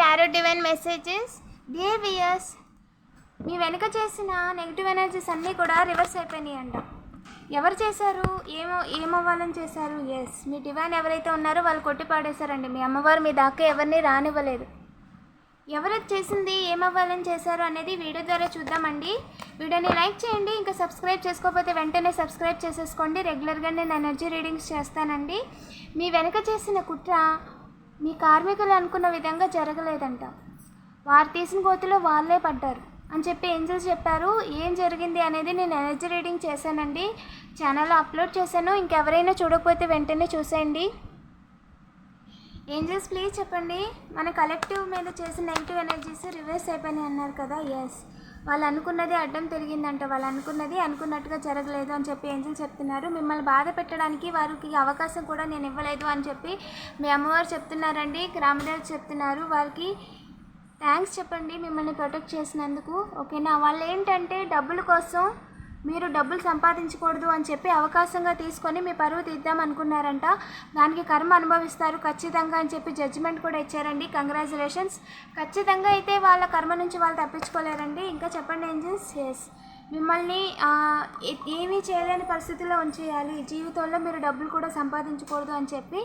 Tarot divine messages dear viewers మీ వెనుక చేసిన negative energies అన్నీ కూడా రివర్స్ అయిపోయినాయి అంట ఎవరు చేశారు? ఏమో ఏమవ్వాలని చేశారు? ఎస్ మీ డివైన్ ఎవరైతే ఉన్నారో వాళ్ళు కొట్టి పాడేశారండి. మీ అమ్మవారు మీ దాకా ఎవరిని రానివ్వలేదు. ఎవరైతే చేసింది ఏమవ్వాలని చేశారు అనేది వీడియో ద్వారా చూద్దామండి. వీడియోని లైక్ చేయండి ఇంకా సబ్స్క్రైబ్ చేసుకోకపోతే వెంటనే సబ్స్క్రైబ్ చేసేసుకోండి. రెగ్యులర్గా నేను ఎనర్జీ రీడింగ్స్ చేస్తానండి. మీ వెనక చేసిన కుట్ర మీ కార్మికులు అనుకున్న విధంగా జరగలేదంట. వారు తీసిన కోతిలో వాళ్ళే పడ్డారు. అని చెప్పి ఏంజల్స్ చెప్పారు. ఏం జరిగింది అనేది నేను ఎనర్జీ రీడింగ్ చేశానండి. ఛానల్లో అప్లోడ్ చేశాను. ఇంకెవరైనా చూడకపోతే వెంటనే చూసేయండి. ఏంజల్స్ ప్లీజ్ చెప్పండి. మన కలెక్టివ్ మీద చేసిన నెగిటివ్ ఎనర్జీస్ రివర్స్ అయిపోయినాయి అన్నారు కదా. ఎస్ వాళ్ళు అనుకున్నది అడ్డం తిరిగిందంట. వాళ్ళు అనుకున్నది అనుకున్నట్టుగా జరగలేదు అని చెప్పి ఏంజల్ చెప్తున్నారు. మిమ్మల్ని బాధ పెట్టడానికి వారికి అవకాశం కూడా నేను ఇవ్వలేదు అని చెప్పి మీ అమ్మవారు చెప్తున్నారండి. గ్రామదేవి చెప్తున్నారు. వారికి థ్యాంక్స్ చెప్పండి. మిమ్మల్ని ప్రొటెక్ట్ చేసినందుకు. ఓకేనా? వాళ్ళు ఏంటంటే డబ్బుల కోసం మీరు డబ్బులు సంపాదించకూడదు అని చెప్పి అవకాశంగా తీసుకొని మీ పరువు తీద్దాం అనుకున్నారంట దానికి కర్మ అనుభవిస్తారు. ఖచ్చితంగా అని చెప్పి జడ్జిమెంట్ కూడా ఇచ్చారండి. కంగ్రాచులేషన్స్ ఖచ్చితంగా అయితే వాళ్ళ కర్మ నుంచి వాళ్ళు తప్పించుకోలేరండి. ఇంకా చెప్పండి ఏంజల్స్? ఎస్ మిమ్మల్ని ఏమీ చేయలేని పరిస్థితిలో ఉంచేయాలి. జీవితంలో మీరు డబ్బులు కూడా సంపాదించకూడదు అని చెప్పి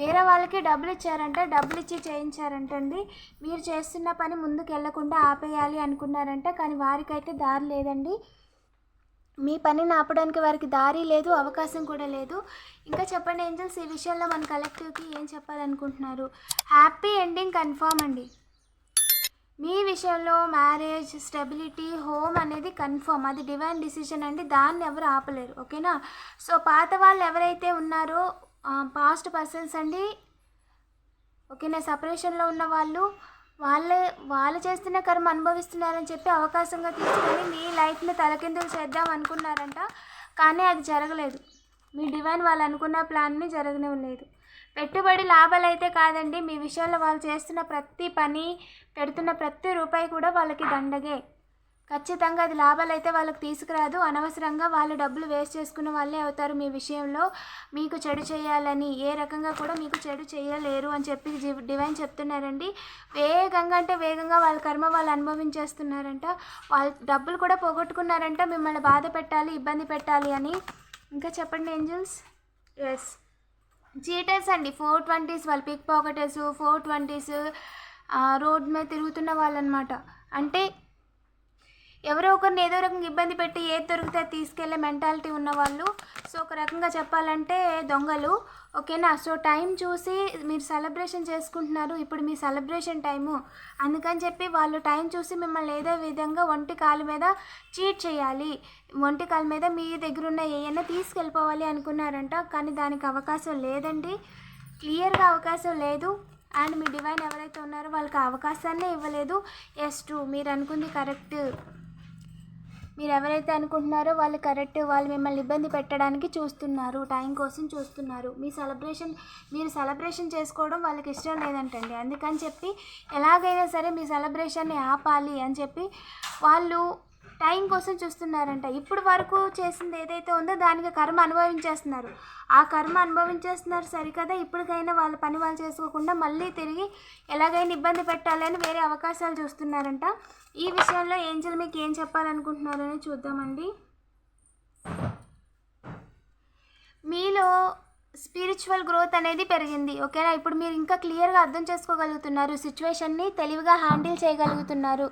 వేరే వాళ్ళకి డబ్బులు ఇచ్చారంట. డబ్బులు ఇచ్చి చేయించారంటండి. మీరు చేస్తున్న పని ముందుకు వెళ్ళకుండా ఆపేయాలి అనుకున్నారంట. కానీ వారికైతే దారి లేదండి. మీ పనిని ఆపడానికి వారికి దారి లేదు అవకాశం కూడా లేదు. ఇంకా చెప్పండి ఏంజల్స్ ఈ విషయంలో మన కలెక్టివ్కి ఏం చెప్పాలనుకుంటున్నారు? హ్యాపీ ఎండింగ్ కన్ఫామ్ అండి. మీ విషయంలో మ్యారేజ్ స్టెబిలిటీ హోమ్ అనేది కన్ఫర్మ్ అది డివైన్ డిసిషన్ అండి. దాన్ని ఎవరు ఆపలేరు. ఓకేనా? సో పాత వాళ్ళు ఎవరైతే ఉన్నారో పాస్ట్ పర్సన్స్ అండి ఓకేనా? సపరేషన్లో ఉన్న వాళ్ళు వాళ్ళే వాళ్ళు చేస్తున్న కర్మ అనుభవిస్తున్నారని చెప్పి అవకాశంగా తీసుకొని మీ లైఫ్ని తలకిందులు చేద్దాం అనుకున్నారంట. కానీ అది జరగలేదు. మీ డివైన్ వాళ్ళు అనుకున్న ప్లాన్ని జరగనివ్వలేదు పెట్టుబడి లాభాలు అయితే కాదండి మీ విషయంలో వాళ్ళు చేస్తున్న ప్రతి పని పెడుతున్న ప్రతి రూపాయి కూడా వాళ్ళకి దండగే. ఖచ్చితంగా అది లాభాలు అయితే వాళ్ళకి తీసుకురాదు. అనవసరంగా వాళ్ళు డబ్బులు వేస్ట్ చేసుకున్న వాళ్ళే అవుతారు మీ విషయంలో. మీకు చెడు చేయాలని ఏ రకంగా కూడా మీకు చెడు చేయలేరు అని చెప్పి డివైన్ చెప్తున్నారండి. వేగంగా అంటే వేగంగా వాళ్ళ కర్మ వాళ్ళు అనుభవించేస్తున్నారంట. వాళ్ళు డబ్బులు కూడా పోగొట్టుకున్నారంట. మిమ్మల్ని బాధ పెట్టాలి ఇబ్బంది పెట్టాలి అని. ఇంకా చెప్పండి ఏంజల్స్? ఎస్ చీటర్స్ అండి. ఫోర్ ట్వంటీస్ వాళ్ళు pick pocketers four twenties road మీద తిరుగుతున్న వాళ్ళు అనమాట అంటే ఎవరో ఒకరిని ఏదో రకంగా ఇబ్బంది పెట్టి ఏది దొరికితే తీసుకెళ్ళే మెంటాలిటీ ఉన్నవాళ్ళు. సో ఒక రకంగా చెప్పాలంటే దొంగలు. ఓకేనా? సో టైం చూసి మీరు సెలబ్రేషన్ చేసుకుంటున్నారు. ఇప్పుడు మీ సెలబ్రేషన్ టైము అందుకని చెప్పి వాళ్ళు టైం చూసి మిమ్మల్ని ఏదో విధంగా ఒంటి కాలు మీద చీట్ చేయాలి. ఒంటి కాలు మీద మీ దగ్గర ఉన్న ఏమైనా తీసుకెళ్ళిపోవాలి అనుకున్నారంట. కానీ దానికి అవకాశం లేదండి. క్లియర్గా అవకాశం లేదు. అండ్ మీ డివైన్ ఎవరైతే ఉన్నారో వాళ్ళకి అవకాశాన్ని అవకాశాన్నే ఇవ్వలేదు. ఎస్ ట్రూ మీరు అనుకుంది కరెక్ట్ మీరు ఎవరైతే అనుకుంటున్నారో వాళ్ళు కరెక్ట్ వాళ్ళు మిమ్మల్ని ఇబ్బంది పెట్టడానికి చూస్తున్నారు టైం కోసం చూస్తున్నారు. మీ సెలబ్రేషన్ మీరు సెలబ్రేషన్ చేసుకోవడం వాళ్ళకి ఇష్టం లేదంటండి. అందుకని చెప్పి ఎలాగైనా సరే మీ సెలబ్రేషన్ని ఆపాలి అని చెప్పి వాళ్ళు టైం కోసం చూస్తున్నారంట. ఇప్పుడు వరకు చేసింది ఏదైతే ఉందో దానికి కర్మ అనుభవించేస్తున్నారు. ఆ కర్మ అనుభవించేస్తున్నారు సరికదా. ఇప్పటికైనా వాళ్ళ పని వాళ్ళు చేసుకోకుండా మళ్ళీ తిరిగి ఎలాగైనా ఇబ్బంది పెట్టాలి అని వేరే అవకాశాలు చూస్తున్నారంట. ఈ విషయంలో ఏంజల్ మీకు ఏం చెప్పాలనుకుంటున్నారని చూద్దామండి. మీలో స్పిరిచువల్ గ్రోత్ అనేది పెరిగింది ఓకేనా ఇప్పుడు మీరు ఇంకా క్లియర్గా అర్థం చేసుకోగలుగుతున్నారు సిచ్యువేషన్ని తెలివిగా హ్యాండిల్ చేయగలుగుతున్నారు.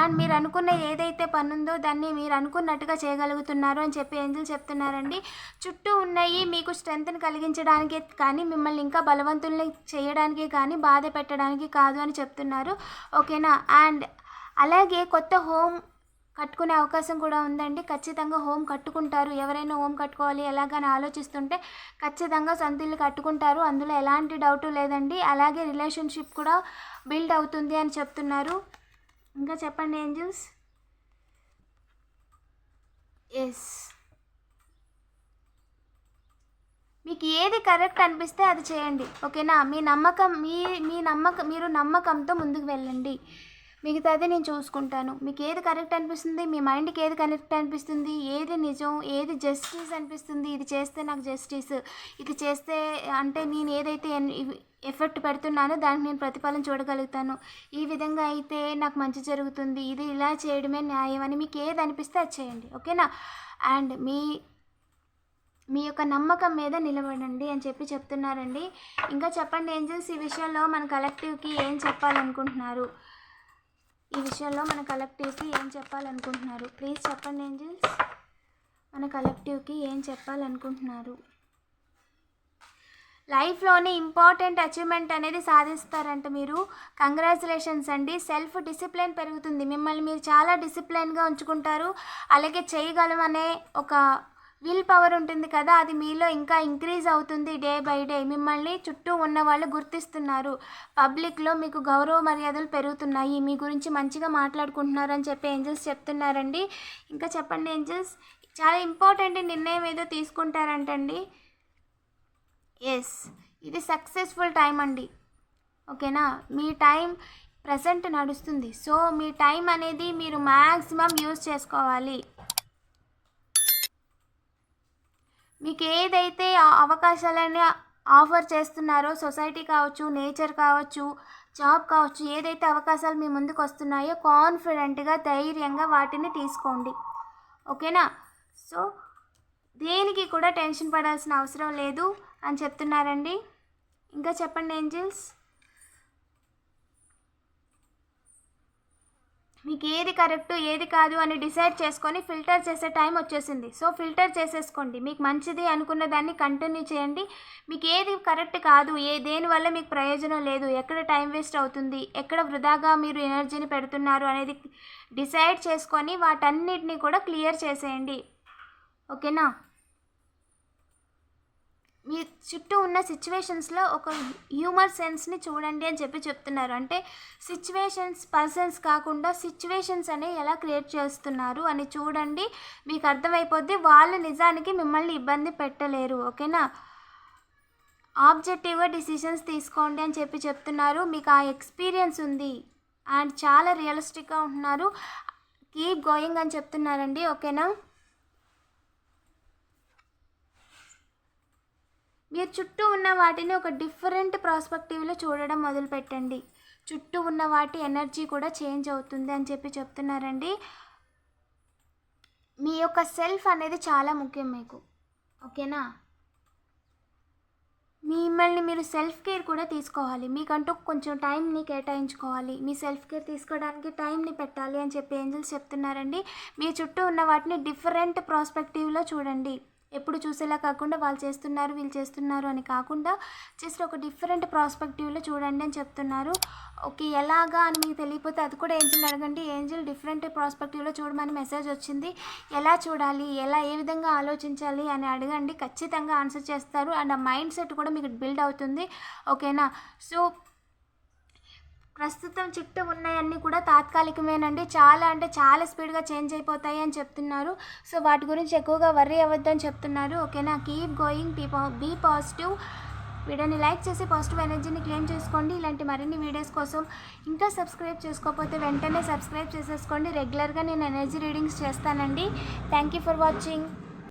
అండ్ మీరు అనుకున్న ఏదైతే పనుందో దాన్ని మీరు అనుకున్నట్టుగా చేయగలుగుతున్నారు అని చెప్పి ఏంజల్ చెప్తున్నారండి. చుట్టూ ఉన్నాయి మీకు స్ట్రెంగ్త్ని కలిగించడానికి కానీ మిమ్మల్ని ఇంకా బలవంతుల్ని చేయడానికి కానీ బాధ పెట్టడానికి కాదు అని చెప్తున్నారు ఓకేనా అండ్ అలాగే కొత్త హోమ్ కట్టుకునే అవకాశం కూడా ఉందండి. ఖచ్చితంగా హోమ్ కట్టుకుంటారు. ఎవరైనా హోమ్ కట్టుకోవాలి ఎలాగని ఆలోచిస్తుంటే ఖచ్చితంగా సొంత ఇల్లు కట్టుకుంటారు. అందులో ఎలాంటి డౌట్ లేదండి. అలాగే రిలేషన్షిప్ కూడా బిల్డ్ అవుతుంది అని చెప్తున్నారు. ఇంకా చెప్పండి ఏంజల్స్? ఎస్ మీకు ఏది కరెక్ట్ అనిపిస్తే అది చేయండి. ఓకేనా? మీ నమ్మకం మీ మీ నమ్మకం మీరు నమ్మకంతో ముందుకు వెళ్ళండి. మిగతాది నేను చూసుకుంటాను. మీకు ఏది కరెక్ట్ అనిపిస్తుంది మీ మైండ్కి ఏది కరెక్ట్ అనిపిస్తుంది ఏది నిజం ఏది జస్టిస్ అనిపిస్తుంది ఇది చేస్తే నాకు జస్టిస్ ఇది చేస్తే అంటే నేను ఏదైతే ఎన్- ఎఫర్ట్ పెడుతున్నానో దానికి నేను ప్రతిఫలం చూడగలుగుతాను. ఈ విధంగా అయితే నాకు మంచి జరుగుతుంది. ఇది ఇలా చేయడమే న్యాయం అని మీకు ఏది అనిపిస్తే అది చేయండి. ఓకేనా? అండ్ మీ మీ యొక్క నమ్మకం మీద నిలబడండి అని చెప్పి చెప్తున్నారండి. ఇంకా చెప్పండి ఏంజల్స్ ఈ విషయంలో మన కలెక్టివ్కి ఏం చెప్పాలనుకుంటున్నారు? ఈ విషయంలో మన కలెక్టివ్కి ఏం చెప్పాలనుకుంటున్నారు? ప్లీజ్ చెప్పండి ఏంజల్స్. మన కలెక్టివ్కి ఏం చెప్పాలనుకుంటున్నారు? లైఫ్లోనే ఇంపార్టెంట్ అచీవ్మెంట్ అనేది సాధిస్తారంట మీరు. కంగ్రాచులేషన్స్ అండి. సెల్ఫ్ డిసిప్లిన్ పెరుగుతుంది. మిమ్మల్ని మీరు చాలా డిసిప్లిన్గా ఉంచుకుంటారు. అలాగే చేయగలమనే ఒక విల్ పవర్ ఉంటుంది కదా అది మీలో ఇంకా ఇంక్రీజ్ అవుతుంది డే బై డే. మిమ్మల్ని చుట్టూ ఉన్న వాళ్ళు గుర్తిస్తున్నారు. పబ్లిక్లో మీకు గౌరవ మర్యాదలు పెరుగుతున్నాయి. మీ గురించి మంచిగా మాట్లాడుకుంటున్నారు అని చెప్పి ఏంజల్స్ చెప్తున్నారండి. ఇంకా చెప్పండి ఏంజల్స్ చాలా ఇంపార్టెంట్ నిర్ణయం ఏదో తీసుకుంటారంటండి. ఎస్ ఇది సక్సెస్ఫుల్ టైం అండి. ఓకేనా? మీ టైం ప్రజెంట్ నడుస్తుంది. సో మీ టైం అనేది మీరు మ్యాక్సిమం యూజ్ చేసుకోవాలి. మీకు ఏదైతే అవకాశాలని ఆఫర్ చేస్తున్నారో సొసైటీ కావచ్చు నేచర్ కావచ్చు జాబ్ కావచ్చు ఏదైతే అవకాశాలు మీ ముందుకు వస్తున్నాయో కాన్ఫిడెంట్గా ధైర్యంగా వాటిని తీసుకోండి. ఓకేనా? సో దేనికి కూడా టెన్షన్ పడాల్సిన అవసరం లేదు అని చెప్తున్నారండి. ఇంకా చెప్పండి ఏంజిల్స్? మీకు ఏది కరెక్ట్ ఏది కాదు అని డిసైడ్ చేసుకొని ఫిల్టర్ చేసే టైం వచ్చేసింది. సో ఫిల్టర్ చేసేసుకోండి. మీకు మంచిది అనుకున్న దాన్ని కంటిన్యూ చేయండి. మీకు ఏది కరెక్ట్ కాదు ఏ దేనివల్ల మీకు ప్రయోజనం లేదు ఎక్కడ టైం వేస్ట్ అవుతుంది ఎక్కడ వృధాగా మీరు ఎనర్జీని పెడుతున్నారు అనేది డిసైడ్ చేసుకొని వాటన్నిటిని కూడా క్లియర్ చేసేయండి. ఓకేనా? మీ చుట్టూ ఉన్న సిచ్యువేషన్స్లో ఒక హ్యూమర్ సెన్స్ని చూడండి అని చెప్పి చెప్తున్నారు. అంటే సిచ్యువేషన్స్ పర్సన్స్ కాకుండా సిచ్యువేషన్స్ అనేవి ఎలా క్రియేట్ చేస్తున్నారు అని చూడండి. మీకు అర్థమైపోద్ది. వాళ్ళు నిజానికి మిమ్మల్ని ఇబ్బంది పెట్టలేరు. ఓకేనా? ఆబ్జెక్టివ్గా డిసిషన్స్ తీసుకోండి అని చెప్పి చెప్తున్నారు. మీకు ఆ ఎక్స్పీరియన్స్ ఉంది. అండ్ చాలా రియలిస్టిక్గా ఉంటున్నారు. కీప్ గోయింగ్ అని చెప్తున్నారండి. ఓకేనా? మీరు చుట్టూ ఉన్న వాటిని ఒక డిఫరెంట్ ప్రాస్పెక్టివ్లో చూడడం మొదలుపెట్టండి. చుట్టూ ఉన్న వాటి ఎనర్జీ కూడా చేంజ్ అవుతుంది అని చెప్పి చెప్తున్నారండి. మీ యొక్క సెల్ఫ్ అనేది చాలా ముఖ్యం మీకు. ఓకేనా మిమ్మల్ని మీరు సెల్ఫ్ కేర్ కూడా తీసుకోవాలి. మీకంటూ కొంచెం టైంని కేటాయించుకోవాలి. మీ సెల్ఫ్ కేర్ తీసుకోవడానికి టైంని పెట్టాలి అని చెప్పి ఏంజల్స్ చెప్తున్నారండి. మీ చుట్టూ ఉన్న వాటిని డిఫరెంట్ ప్రాస్పెక్టివ్లో చూడండి. ఎప్పుడు చూసేలా కాకుండా వాళ్ళు చేస్తున్నారు వీళ్ళు చేస్తున్నారు అని కాకుండా జస్ట్ ఒక డిఫరెంట్ ప్రాస్పెక్టివ్లో చూడండి అని చెప్తున్నారు. ఓకే ఎలాగా అని మీకు తెలియకపోతే అది కూడా ఏంజిల్ అడగండి. ఏంజిల్ డిఫరెంట్ ప్రాస్పెక్టివ్లో చూడమని మెసేజ్ వచ్చింది. ఎలా చూడాలి? ఎలా ఏ విధంగా ఆలోచించాలి అని అడగండి. ఖచ్చితంగా ఆన్సర్ చేస్తారు. అండ్ ఆ మైండ్ సెట్ కూడా మీకు బిల్డ్ అవుతుంది. ఓకేనా? సో ప్రస్తుతం చుట్టూ ఉన్నాయన్నీ కూడా తాత్కాలికమేనండి. చాలా అంటే చాలా స్పీడ్గా చేంజ్ అయిపోతాయి అని చెప్తున్నారు. సో వాటి గురించి ఎక్కువగా వర్రీ అవ్వద్దని చెప్తున్నారు. ఓకేనా? Keep going. Be be positive. వీడియోని లైక్ చేసి పాజిటివ్ ఎనర్జీని క్లెయిమ్ చేసుకోండి. ఇలాంటి మరిన్ని వీడియోస్ కోసం ఇంకా సబ్స్క్రైబ్ చేసుకోకపోతే వెంటనే సబ్స్క్రైబ్ చేసేసుకోండి. రెగ్యులర్గా నేను ఎనర్జీ రీడింగ్స్ చేస్తానండి. Thank you for watching.